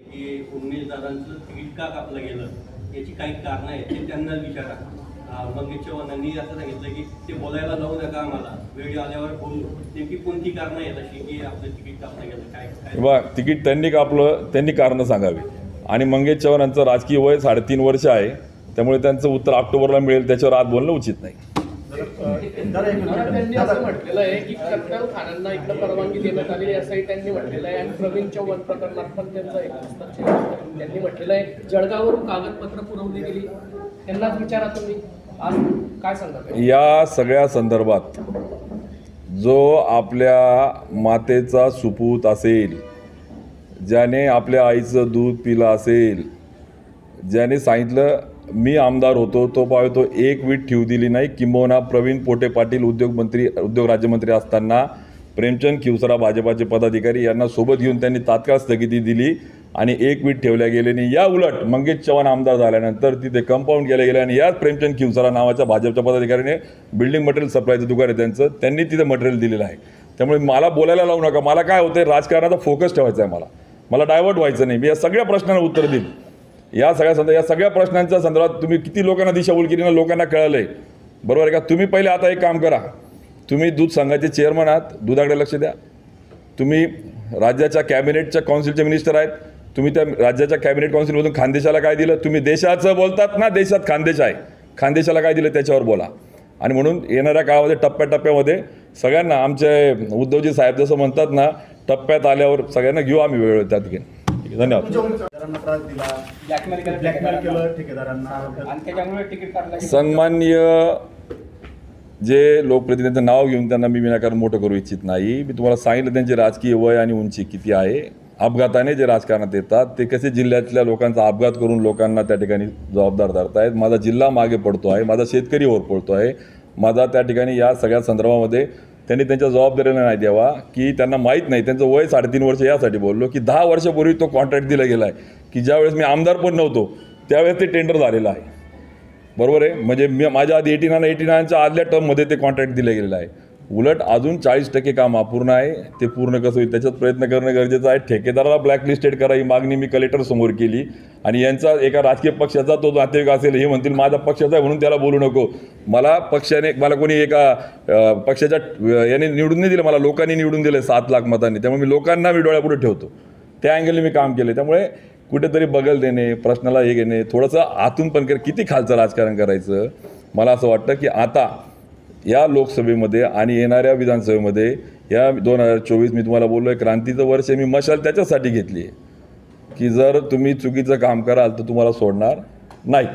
हे उमेदवारांचं तिकीट का कापलं गेलं? याची काही कारणं आहेत ते त्यांना विचारा. मंगेश चव्हाणांनी असं सांगितलं की ते बोलायला जाऊ नका आम्हाला. वेळ आल्यावर बोलू. नेमकी कोणती कारणं आहेत अशी की आपलं तिकीट कापलं गेलं? काय बा तिकीट त्यांनी कापलं त्यांनी कारणं सांगावी. आणि मंगेश चव्हाण यांचं राजकीय वय साडेतीन वर्ष आहे. त्यामुळे त्यांचं उत्तर ऑक्टोबरला मिळेल त्याच्यावर आज बोलणं उचित नाही. त्यांनी. असं म्हटलेलं आहे की कत्तल खानांना इकडे परवानगी देण्यात आलेली असंही त्यांनी म्हटलेलं आहे आणि प्रवीण चव्हाण प्रकरणात पण त्यांचा एक हस्तक्षेप. त्यांनी म्हटलेलं आहे जळगाववरून कागदपत्र पुरवली गेली त्यांनाच विचारा तुम्ही आज काय सांगा या सगळ्या संदर्भात जो आपल्या मातेचा सुपूत असेल ज्याने आपल्या आईचं दूध पिलं असेल ज्याने सांगितलं मी आमदार होतो तो पावे तो एक वीट ठेवू दिली नाही. किंबहुना प्रवीण पोटे पाटील उद्योगमंत्री उद्योग राज्यमंत्री असताना प्रेमचंद खिवसरा भाजपाचे पदाधिकारी यांना सोबत घेऊन त्यांनी तात्काळ स्थगिती दिली आणि एक वीट ठेवल्या गेले आणि या उलट मंगेश चव्हाण आमदार झाल्यानंतर तिथे कंपाऊंड केलं गेलं आणि याच प्रेमचंद किवसरा नावाच्या भाजपच्या पदाधिकाऱ्याने बिल्डिंग मटेरियल सप्लायचं दुकान आहे त्यांचं त्यांनी तिथे मटेरियल दिलेलं आहे. त्यामुळे मला बोलायला लावू नका. मला काय होतं राजकारणाचा फोकस ठेवायचा आहे मला. मला डायव्हर्ट व्हायचं नाही. मी या सगळ्या प्रश्नांना उत्तर देईल या सगळ्या संदर्भात या सगळ्या प्रश्नांच्या संदर्भात तुम्ही किती लोकांना दिशाभूल केली ना लोकांना कळलं आहे बरोबर आहे का? तुम्ही पहिले आता एक काम करा. तुम्ही दूध संघाचे चेअरमन आहात. दुधाकडे लक्ष द्या. तुम्ही राज्याच्या कॅबिनेटच्या काउन्सिलचे मिनिस्टर आहेत. तुम्ही त्या राज्याच्या कॅबिनेट काउन्सिलमधून खानदेशाला काय दिलं? तुम्ही देशाचं बोलतात ना? देशात खानदेश आहे. खानदेशाला काय दिलं? त्याच्यावर बोला. आणि म्हणून येणाऱ्या काळामध्ये टप्प्याटप्प्यामध्ये सगळ्यांना आमचे उद्धवजी साहेब जसं म्हणतात ना टप्प्यात आल्यावर सगळ्यांना घेऊ आम्ही वेळ त्यात घेऊन. ठीक आहे, धन्यवाद. तुमच्या ठेकेदारांना त्रास दिला. ब्लॅकमेल केलं ब्लॅकमेल केलं ठेकेदारांना. आणि त्याच्यामुळे तिकीट काढलं सन्माननीय जे लोकप्रतिनिधींचं नाव घेऊन त्यांना मी विनाकारण मोठं करू इच्छित नाही. मी तुम्हाला सांगितलं त्यांची राजकीय वय आणि उंची किती आहे. अपघाताने जे राजकारणात येतात ते कसे जिल्ह्यातल्या लोकांचा अपघात करून लोकांना त्या ठिकाणी जबाबदार धरतायत. माझा जिल्हा मागे पडतो आहे माझा शेतकरी वर पडतो आहे. माझा त्या ठिकाणी या सगळ्या संदर्भामध्ये त्यांनी त्यांच्या जबाबदारीला नाही द्यावा की त्यांना माहीत नाही. त्यांचं वय साडेतीन वर्ष यासाठी बोललो की दहा वर्षापूर्वी तो कॉन्ट्रॅक्ट दिला गेला आहे की ज्यावेळेस मी आमदार पण नव्हतो त्यावेळेस ते टेंडर झालेलं आहे. बरोबर आहे? म्हणजे मी माझ्या आधी एटी नाईन एटी नाईनच्या आदल्या टर्ममध्ये ते कॉन्ट्रॅक्ट दिलं गेलेलं आहे. उलट अजून चाळीस टक्के काम अपूर्ण आहे. ते पूर्ण कसं होईल त्याच्यात प्रयत्न करणं गरजेचं आहे. ठेकेदाराला ब्लॅकलिस्टेड करा ही मागणी मी कलेक्टर समोर केली. आणि यांचा एका राजकीय पक्षाचा तो नातेवाईक असेल हे म्हणतील माझा पक्षाचा आहे म्हणून त्याला बोलू नको. मला पक्षाने मला कोणी एका पक्षाच्या याने निवडून नाही दिलं मला लोकांनी निवडून दिलं सात लाख मतांनी. त्यामुळे मी लोकांना मी डोळ्यापुढे ठेवतो. त्या अँगलने मी काम केलं त्यामुळे कुठेतरी बगल देणे प्रश्नाला हे घेणे थोडंसं आतून पण कर किती खालचं राजकारण करायचं? मला असं वाटतं की आता या लोकसभेमध्ये आणि येणाऱ्या विधानसभेमध्ये या दोन हजार चोवीस मी तुम्हाला बोललो आहे क्रांतीचं वर्ष मी मशाल त्याच्यासाठी घेतली आहे. की जर तुम्ही चुकीचं काम कराल तर तुम्हाला सोडणार नाही.